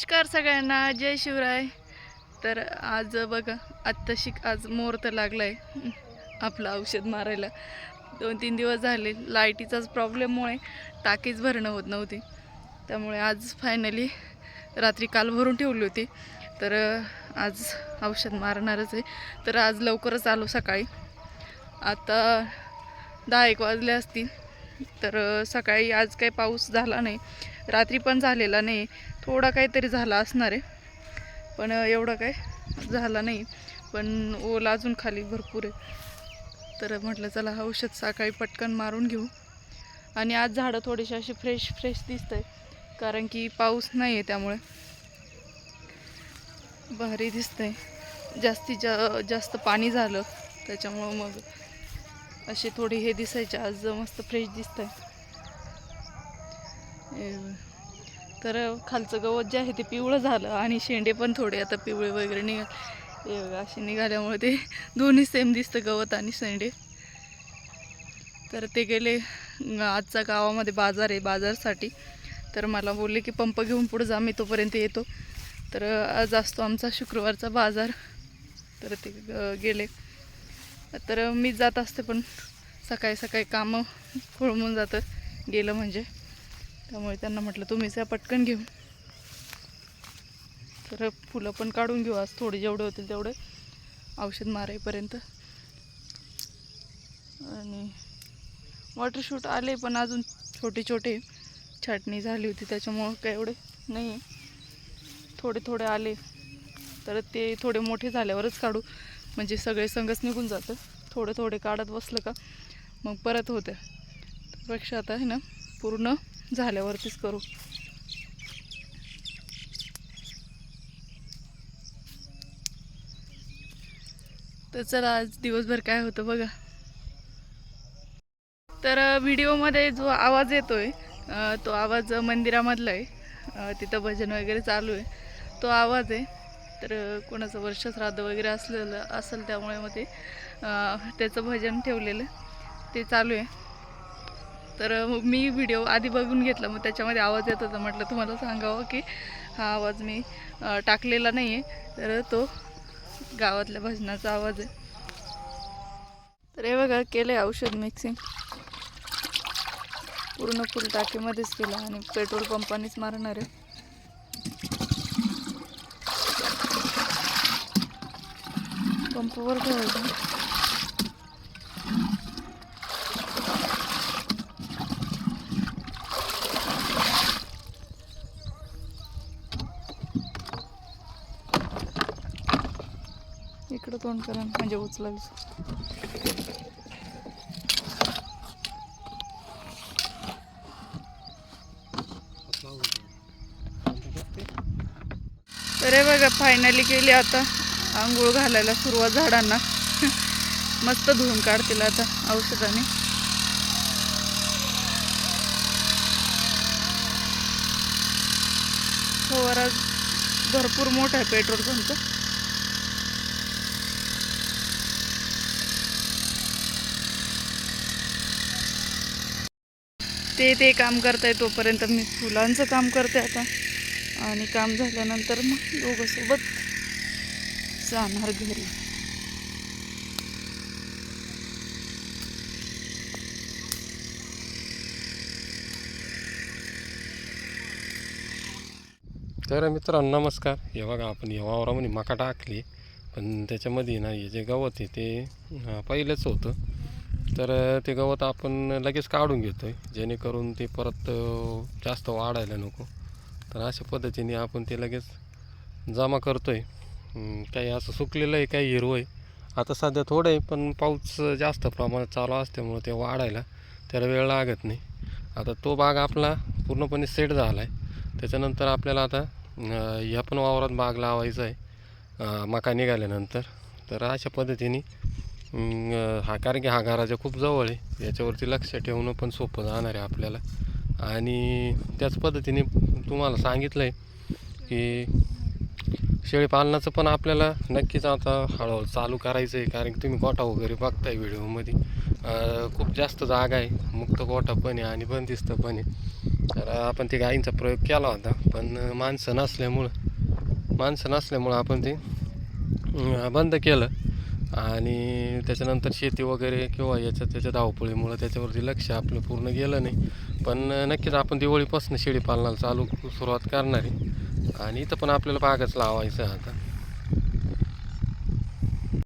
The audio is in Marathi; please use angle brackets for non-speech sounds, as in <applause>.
नमस्कार सगळ्यांना जय शिवराय. तर आज बघा आत्ता शिक आज मुहूर्त लागला आहे आपलं औषध मारायला. दोन तीन दिवस झाले लाईटीचाच प्रॉब्लेममुळे टाकीच भरणं होत नव्हती. त्यामुळे आज फायनली रात्री काल भरून ठेवली होती. तर आज औषध मारणारच आहे. तर आज लवकरच आलो सकाळी. आता दहा एक वाजले असतील. तर सकाळी आज काही पाऊस झाला नाही. रात्री पण झालेला नाही. थोडा काहीतरी झाला असणार आहे. पण एवढं काय झाला नाही. पण ओला अजून खाली भरपूर आहे. तर म्हटलं चला औषध सकाळी पटकन मारून घेऊ. आणि आज झाडं थोडीशी अशी फ्रेश फ्रेश दिसत आहे कारण की पाऊस नाही आहे त्यामुळे. भारी दिसतंय. जास्तीत जा जास्त पाणी झालं. त्याच्यामुळं मग असे थोडी हे दिसायचे. आज मस्त फ्रेश दिसत आहे तर खालचं गवत जे आहे ते पिवळं झालं आणि शेंडे पण थोडे आता पिवळे वगैरे निघा असे निघाल्यामुळे ते दोन्ही सेम दिसतं गवत आणि शेंडे. तर ते गेले आजचा गावामध्ये बाजार आहे बाजारसाठी. तर मला बोलले की पंप घेऊन पुढे जा मी तोपर्यंत येतो. तर आज असतो आमचा शुक्रवारचा बाजार. तर ते गेले. तर मी जात असते पण सकाळी सकाळी कामं खोळमून जातं गेलं म्हणजे. त्यामुळे त्यांना म्हटलं तुम्हीच या पटकन घेऊ तर फुलं पण काढून घेऊ आज थोडे जेवढे होतील तेवढे औषध मारायपर्यंत आणि वॉटरशूट आले पण अजून छोटे छोटे छाटणी झाली होती त्याच्यामुळं काय एवढे नाही थोडे थोडे आले तर ते थोडे मोठे झाल्यावरच काढू. म्हणजे सगळे संगच निघून जातं. थोडे थोडे काढत बसलं का मग परत होत्या त्यापेक्षा आता आहे ना पूर्ण झाल्यावरतीच करू. तर चला आज दिवसभर काय होतं बघा. तर व्हिडिओमध्ये जो आवाज येतोय तो आवाज मंदिरामधला आहे. तिथं भजन वगैरे चालू आहे. तो आवाज आहे. तर कोणाचं कोणाचं वर्षश्राद्ध वगैरे असलेलं असेल त्यामुळे मग ते त्याचं भजन ठेवलेलं ते चालू आहे. तर मग मी व्हिडिओ आधी बघून घेतला मग त्याच्यामध्ये आवाज येत होता. म्हटलं तुम्हाला सांगावं की हा आवाज मी टाकलेला नाही आहे तर तो गावातल्या भजनाचा आवाज आहे. तर हे बघा केलं आहे औषध मिक्सिंग पूर्ण फुल टाकीमध्येच केलं आणि पेट्रोल पंपानेच मारणार आहे. पंपवर ठेवायचं. तोंड करा म्हणजे उचलाल तर बघा फायनली केली आता. आंघोळ घालायला सुरुवात झाडांना. <laughs> मस्त धुवून काढतील आता औषधाने. फवारा भरपूर मोठा आहे पेट्रोल पंप. ते ते काम करताय तोपर्यंत मी फुलांचं काम करते आता. आणि काम झाल्यानंतर मग दोघंसोबत जाणार घरी. तर मित्रांनो नमस्कार. हे बघा आपण या वावरामध्ये मका टाकली. पण त्याच्यामध्ये ना हे जे गवत आहे ते पहिलंच पहिलेच होतं. तर ते गवत आपण लगेच काढून घेतो आहे जेणेकरून ते परत जास्त वाढायला नको. तर अशा पद्धतीने आपण ते लगेच जमा करतो आहे काही असं सुकलेलं आहे काही हिरवं आहे. आता सध्या थोडं आहे पण पाऊस जास्त प्रमाणात चालू असल्यामुळं ते वाढायला त्याला वेळ लागत नाही. आता तो बाग आपला पूर्णपणे सेट झाला आहे त्याच्यानंतर आपल्याला आता ह्या पण वावरात बाग लावायचा आहे. मका निघाल्यानंतर. तर अशा पद्धतीने हा कारण की हा घराच्या खूप जवळ आहे. याच्यावरती लक्ष ठेवणं पण सोपं जाणार आहे आपल्याला. आणि त्याच पद्धतीने तुम्हाला सांगितलं आहे की शेळीपालनाचं पण आपल्याला नक्कीच आता हळूहळू चालू करायचं आहे कारण की तुम्ही गोठा वगैरे बघताय व्हिडिओमध्ये. खूप जास्त जागा आहे मुक्त गोठा पण आहे आणि बंदिस्त पण आहे. तर आपण ते गाईंचा प्रयोग केला होता पण माणसं नसल्यामुळं माणसं नसल्यामुळं आपण ते बंद केलं. आणि त्याच्यानंतर शेती वगैरे किंवा याच्या त्याच्या धावपळीमुळं त्याच्यावरती लक्ष आपलं पूर्ण गेलं नाही. पण नक्कीच आपण दिवाळीपासून शेळी पालनाला चालू सुरुवात करणार आहे. आणि इथं पण आपल्याला बागच लावायचं आहे आता.